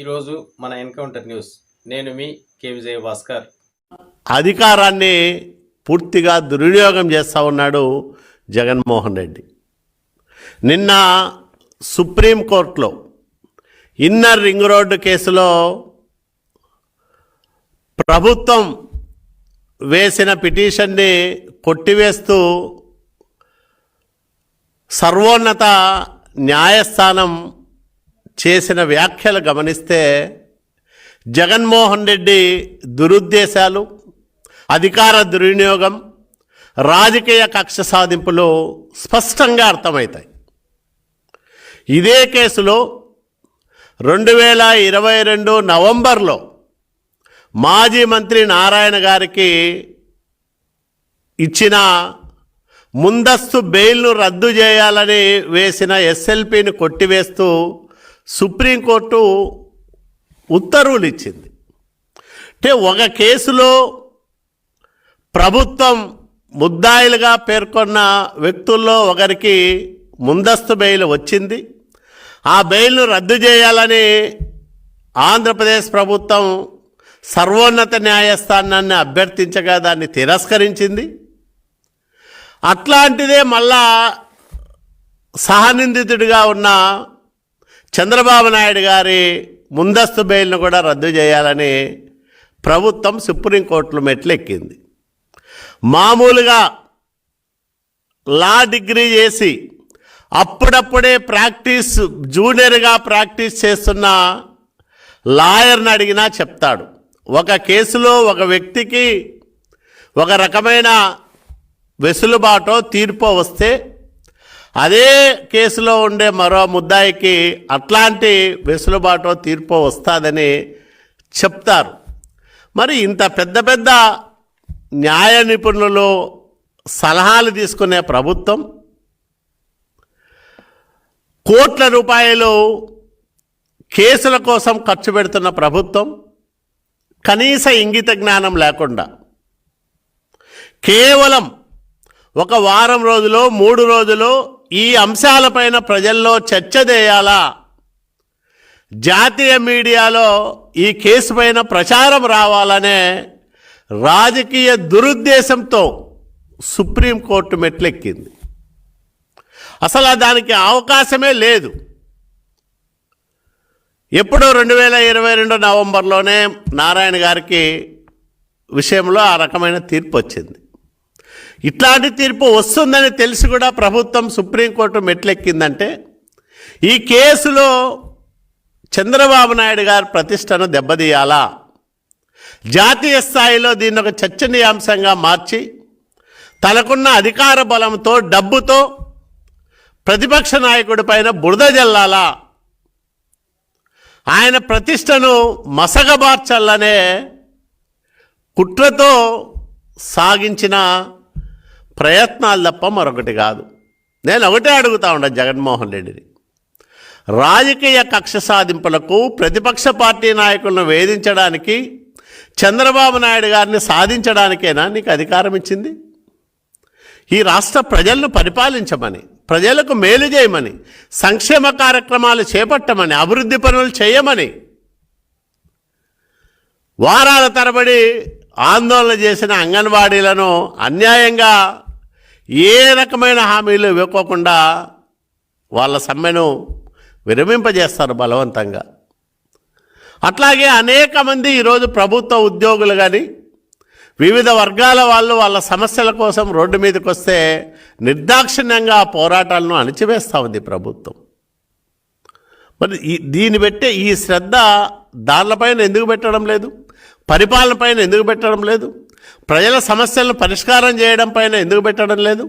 ఈరోజు మన encounter news. నేను మీ కే. విజయ భాస్కర్ అధికారాన్ని పూర్తిగా దుర్వినియోగం చేస్తూ ఉన్నాడు జగన్మోహన్ రెడ్డి. నిన్న సుప్రీంకోర్టులో ఇన్నర్ రింగ్ రోడ్డు కేసులో ప్రభుత్వం వేసిన పిటిషన్ని కొట్టివేస్తూ సర్వోన్నత న్యాయస్థానం చేసిన వ్యాఖ్యలు గమనిస్తే జగన్మోహన్ రెడ్డి దురుద్దేశాలు అధికార దుర్వినియోగం రాజకీయ కక్ష సాధింపులు స్పష్టంగా అర్థమవుతాయి. ఇదే కేసులో రెండు వేల ఇరవై రెండు నవంబర్లో మాజీ మంత్రి నారాయణ గారికి ఇచ్చిన ముందస్తు బెయిల్ను రద్దు చేయాలని వేసిన ఎస్ఎల్పిని కొట్టివేస్తూ సుప్రీంకోర్టు ఉత్తర్వులు ఇచ్చింది అంటే ఒక కేసులో ప్రభుత్వం ముద్దాయిలుగా పేర్కొన్న వ్యక్తుల్లో ఒకరికి ముందస్తు బెయిల్ వచ్చింది. ఆ బెయిల్ను రద్దు చేయాలని ఆంధ్రప్రదేశ్ ప్రభుత్వం సర్వోన్నత న్యాయస్థానాన్ని అభ్యర్థించగా దాన్ని తిరస్కరించింది. అట్లాంటిదే మళ్ళా సహనిందితుడిగా ఉన్న చంద్రబాబు నాయుడు గారి ముందస్తు బెయిల్ను కూడా రద్దు చేయాలని ప్రభుత్వం సుప్రీంకోర్టులో మెట్లెక్కింది. మామూలుగా లా డిగ్రీ చేసి అప్పుడప్పుడే ప్రాక్టీస్ జూనియర్గా ప్రాక్టీస్ చేస్తున్న లాయర్ని అడిగినా చెప్తాడు. ఒక కేసులో ఒక వ్యక్తికి ఒక రకమైన వెసులుబాటో తీర్పో వస్తే అదే కేసులో ఉండే మరో ముద్దాయికి అట్లాంటి వెసులుబాటు తీర్పు వస్తుందని చెప్తారు. మరి ఇంత పెద్ద పెద్ద న్యాయ నిపుణులు సలహాలు తీసుకునే ప్రభుత్వం కోట్ల రూపాయలు కేసుల కోసం ఖర్చు పెడుతున్న ప్రభుత్వం కనీస ఇంగిత జ్ఞానం లేకుండా కేవలం ఒక వారం రోజులు మూడు రోజులు ఈ అంశాలపైన ప్రజల్లో చర్చ చేయాలా? జాతీయ మీడియాలో ఈ కేసు పైన ప్రచారం రావాలనే రాజకీయ దురుద్దేశంతో సుప్రీంకోర్టు మెట్లెక్కింది. అసలు దానికి అవకాశమే లేదు. ఎప్పుడో రెండు వేల ఇరవై రెండు నవంబర్లోనే నారాయణ గారికి విషయంలో ఆ రకమైన తీర్పు వచ్చింది. ఇట్లాంటి తీర్పు వస్తుందని తెలిసి కూడా ప్రభుత్వం సుప్రీంకోర్టు మెట్లెక్కిందంటే ఈ కేసులో చంద్రబాబు నాయుడు గారి ప్రతిష్టను దెబ్బతీయాలా? జాతీయ స్థాయిలో దీన్ని ఒక చర్చనీయాంశంగా మార్చి తనకున్న అధికార బలంతో డబ్బుతో ప్రతిపక్ష నాయకుడి పైన బురద జల్లాలా? ఆయన ప్రతిష్టను మసగబార్చాలనే కుట్రతో సాగించిన ప్రయత్నాలు తప్ప మరొకటి కాదు. నేను ఒకటే అడుగుతా ఉండ జగన్మోహన్ రెడ్డిని. రాజకీయ కక్ష సాధింపులకు ప్రతిపక్ష పార్టీ నాయకులను వేధించడానికి చంద్రబాబు నాయుడు గారిని సాధించడానికైనా నీకు అధికారం ఇచ్చింది? ఈ రాష్ట్ర ప్రజలను పరిపాలించమని ప్రజలకు మేలు చేయమని సంక్షేమ కార్యక్రమాలు చేపట్టమని అభివృద్ధి పనులు చేయమని వారాల తరబడి ఆందోళన చేసిన అంగన్వాడీలను అన్యాయంగా ఏ రకమైన హామీలు ఇవ్వకోకుండా వాళ్ళ సమ్మెను విరమింపజేస్తారు బలవంతంగా. అట్లాగే అనేక మంది ఈరోజు ప్రభుత్వ ఉద్యోగులు కానీ వివిధ వర్గాల వాళ్ళు వాళ్ళ సమస్యల కోసం రోడ్డు మీదకి వస్తే నిర్దాక్షిణ్యంగా ఆ పోరాటాలను అణిచివేస్తూ ఉంది ప్రభుత్వం. మరి ఈ దీన్ని పెట్టే ఈ శ్రద్ధ దానిపైన ఎందుకు పెట్టడం లేదు? పరిపాలన పైన ఎందుకు పెట్టడం లేదు? ప్రజల సమస్యలను పరిష్కారం చేయడం పైన ఎందుకు పెట్టడం లేదు?